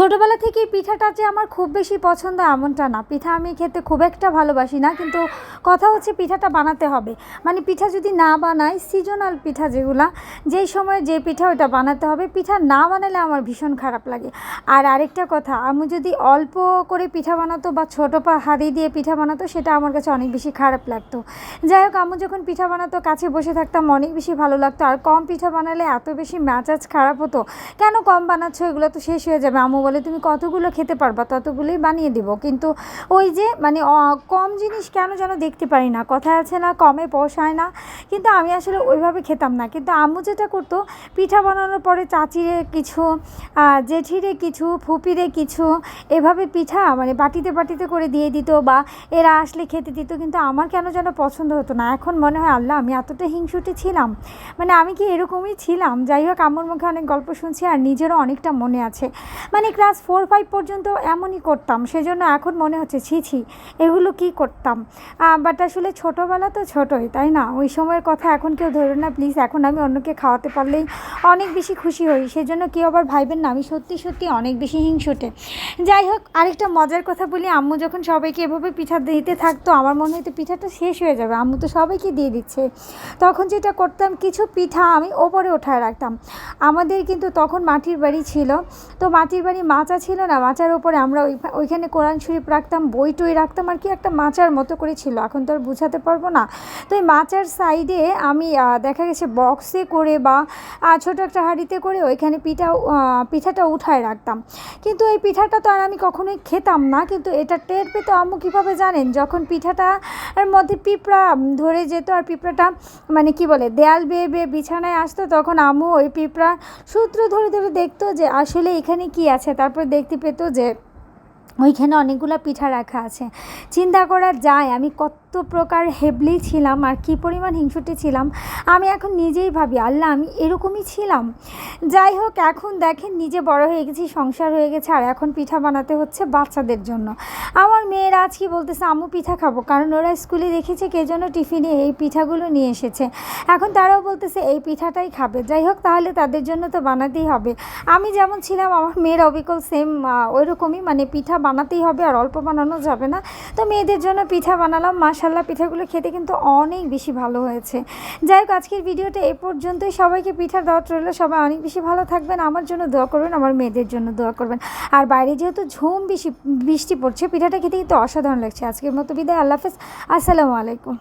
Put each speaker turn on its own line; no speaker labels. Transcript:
ছোটোবেলা থেকেই পিঠাটা যে আমার খুব বেশি পছন্দ, এমনটা না। পিঠা আমি খেতে খুব একটা ভালোবাসি না, কিন্তু কথা হচ্ছে পিঠাটা বানাতে হবে। মানে পিঠা যদি না বানাই সিজনাল পিঠা যেগুলা, যেই সময় যে পিঠা ওটা বানাতে হবে, পিঠা না বানালে আমার ভীষণ খারাপ লাগে। আর আরেকটা কথা, আমি যদি অল্প করে পিঠা বানাতো বা ছোটো পা হাঁড়ি দিয়ে পিঠা বানাতো, সেটা আমার কাছে অনেক বেশি খারাপ লাগতো। যাই হোক, আমি যখন পিঠা বানাতো, কাছে বসে থাকতাম, অনেক বেশি ভালো লাগতো। আর কম পিঠা বানালে এত বেশি ম্যাচাজ খারাপ হতো। কেন কম বানাচ্ছ? এগুলো তো শেষ হয়ে যাবে। আম্মু বলে, তুমি কতগুলো খেতে পারবা ততগুলোই বানিয়ে দিব। কিন্তু ওই যে মানে কম জিনিস কেন যেন দেখতে পারি না কথা আছে না, কমে পোষায় না। কিন্তু আমি আসলে ওইভাবে খেতাম না। কিন্তু আম্মু যেটা করতো, পিঠা বানানোর পরে চাচিরে কিছু জেঠিরে কিছু, ফুপিরে কিছু, এভাবে পিঠা মানে বাটিতে বাটিতে করে দিয়ে দিত বা এরা আসলে খেতে দিত, কিন্তু আমার কেন যেন পছন্দ হতো না। এখন মনে হয়, আল্লাহ, আমি এতটা হিংসুটি ছিলাম। মানে আমি কি এরকমই ছিলাম? যাই হোক আমার মুখে অনেক গল্প শুনছি আর নিজেরও অনেকটা মনে আছে। মানে ক্লাস ফোর ফাইভ পর্যন্ত এমনই করতাম, সেজন্য এখন মনে হচ্ছে, ছি ছি, এগুলো কি করতাম? বাট আসলে ছোটোবেলা তো ছোটোই, তাই না? ওই সময়ের কথা এখন কেউ ধরুন না প্লিজ এখন আমি অন্যকে খাওয়াতে পারলেই অনেক বেশি খুশি হই, সেজন্য কেউ আবার ভাইবেন না, আমি সত্যি সত্যি অনেক বেশি হিংসুটে। যাই হোক, আরেকটা মজার কথা বলি, আম্মু যখন সবাইকে এভাবে পিঠা দিতে থাকতো, আমার মনে হতো পিঠাটা শেষ হয়ে যাবে, আম্মু তো সবাইকে দিয়ে দিচ্ছে। তখন যেটা করতাম, কিছু পিঠা আমি ওপরে ওঠায় রাখতাম। আমাদের কিন্তু তখন মাটির বাড়ি ছিল, তো মাটির বাড়ি মাচা ছিল না, মাচার ওপরে আমরা ওই ওইখানে কোরআন শরীফ রাখতাম, বই টই রাখতাম, আর কি একটা মাচার মতো করে ছিল। এখন তো আর বুঝাতে পারব না। তো এই মাচার সাইডে আমি দেখা গেছে বক্সে করে বা ছোটো একটা হাঁড়িতে করে ওইখানে পিঠা পিঠাটা উঠায় রাখতাম। কিন্তু এই পিঠাটা তো আর আমি কখনোই খেতাম না, কিন্তু এটা টের পেতো আম্মু কীভাবে জানেন? যখন পিঠাটা এর মধ্যে পিঁপড়া ধরে যেত, আর পিঁপড়াটা মানে কি বলে, দেয়াল বেয়ে বেয়ে বিছানায় আসতো, তখন আম্মু ওই পিঁপড়া সূত্র ধরে ধরে দেখতো যে আসলে এখানে কি আছে। তারপর দেখতে পেতো যে ওইখানে অনেকগুলো পিঠা রাখা আছে। চিন্তা করা যায় আমি কত প্রকার হেবলি ছিলাম আর কি পরিমাণ হিংসুটি ছিলাম, আমি এখন নিজেই ভাবি, আল্লাহ, আমি এরকমই ছিলাম। যাই হোক, এখন দেখেন নিজে বড় হয়ে গেছি, সংসার হয়ে গেছে, আর এখন পিঠা বানাতে হচ্ছে বাচ্চাদের জন্য। আমার মেয়েরা আজকে বলতেছে, আম্মু পিঠা খাব, কারণ ওরা স্কুলে দেখেছে কে যেন টিফিনে এই পিঠাগুলো নিয়ে এসেছে। এখন তারাও বলতেছে, এই পিঠাটাই খাবে। যাই হোক, তাহলে তাদের জন্য তো বানাতেই হবে। আমি যেমন ছিলাম, আমার মেয়ের অবিকল সেম ওই রকমই মানে পিঠা বানাতেই হবে আর অল্প বানানো যাবে না। তো মেয়েদের জন্য পিঠা বানালাম মাশাল্লাহ পিঠাগুলো খেতে কিন্তু অনেক বেশি ভালো হয়েছে। যাই হোক, আজকের ভিডিওটা এ পর্যন্তই। সবাইকে পিঠার দাওয়াত রইল। সবাই অনেক বেশি ভালো থাকবেন। আমার জন্য দোয়া করবেন, আমার মেয়েদের জন্য দোয়া করবেন। আর বাইরে যেহেতু ঝুম বেশি, বৃষ্টি পড়ছে, পিঠাটা খেতে কিন্তু অসাধারণ লাগছে। আজকের মতো বিদায়, আল্লাহ হাফেজ। আসসালামু আলাইকুম।